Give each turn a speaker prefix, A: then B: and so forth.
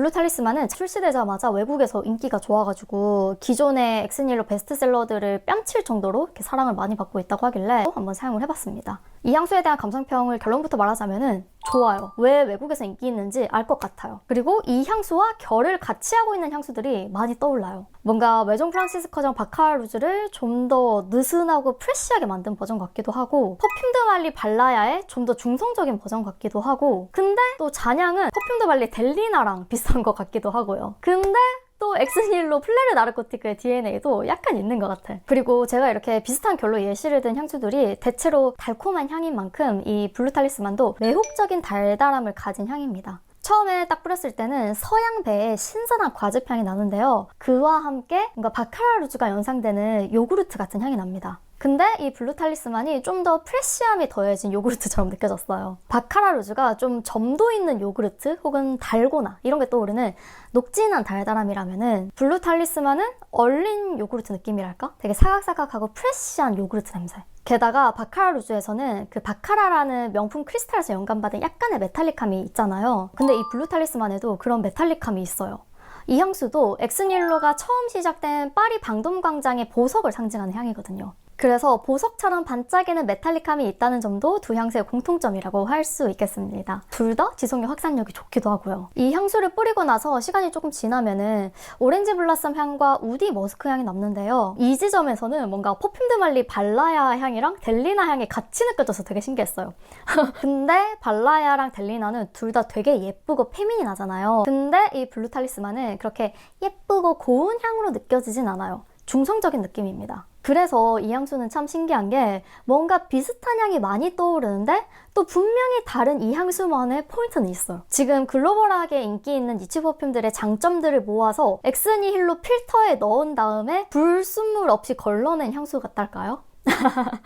A: 블루 탈리스만은 출시되자마자 외국에서 인기가 좋아가지고 기존의 엑스닐로 베스트셀러들을 뺨칠 정도로 이렇게 사랑을 많이 받고 있다고 하길래 또 한번 사용을 해봤습니다. 이 향수에 대한 감상평을 결론부터 말하자면은 좋아요. 왜 외국에서 인기 있는지 알 것 같아요. 그리고 이 향수와 결을 같이 하고 있는 향수들이 많이 떠올라요. 뭔가 외종 프랑시스커정 바카루즈를 좀 더 느슨하고 프레쉬하게 만든 버전 같기도 하고 퍼퓸드 말리 발라야의 좀 더 중성적인 버전 같기도 하고 근데 또 잔향은 퍼퓸드 말리 델리나랑 비슷한 것 같기도 하고요. 근데 또 엑스닐로 플레르 나르코티크의 DNA도 약간 있는 것 같아. 그리고 제가 이렇게 비슷한 결로 예시를 든 향수들이 대체로 달콤한 향인 만큼 이 블루 탈리스만도 매혹적인 달달함을 가진 향입니다. 처음에 딱 뿌렸을 때는 서양 배의 신선한 과즙 향이 나는데요. 그와 함께 뭔가 바카라 루즈가 연상되는 요구르트 같은 향이 납니다. 근데 이 블루 탈리스만이 좀 더 프레쉬함이 더해진 요구르트처럼 느껴졌어요. 바카라 루즈가 좀 점도 있는 요구르트 혹은 달고나 이런 게 떠오르는 녹진한 달달함이라면은 블루 탈리스만은 얼린 요구르트 느낌이랄까? 되게 사각사각하고 프레쉬한 요구르트 냄새. 게다가 바카라 루즈에서는 그 바카라라는 명품 크리스탈에서 영감받은 약간의 메탈릭함이 있잖아요. 근데 이 블루 탈리스만에도 그런 메탈릭함이 있어요. 이 향수도 엑스닐로가 처음 시작된 파리 방돔 광장의 보석을 상징하는 향이거든요. 그래서 보석처럼 반짝이는 메탈릭함이 있다는 점도 두 향수의 공통점이라고 할 수 있겠습니다. 둘 다 지속력 확산력이 좋기도 하고요. 이 향수를 뿌리고 나서 시간이 조금 지나면은 오렌지 블라썸 향과 우디 머스크 향이 남는데요. 이 지점에서는 뭔가 퍼퓸드 말리 발라야 향이랑 델리나 향이 같이 느껴져서 되게 신기했어요. 근데 발라야랑 델리나는 둘 다 되게 예쁘고 페미닌하잖아요. 근데 이 블루 탈리스만은 그렇게 예쁘고 고운 향으로 느껴지진 않아요. 중성적인 느낌입니다. 그래서 이 향수는 참 신기한 게 뭔가 비슷한 향이 많이 떠오르는데 또 분명히 다른 이 향수만의 포인트는 있어요. 지금 글로벌하게 인기 있는 니치 퍼퓸들의 장점들을 모아서 엑스니 힐로 필터에 넣은 다음에 불순물 없이 걸러낸 향수 같달까요?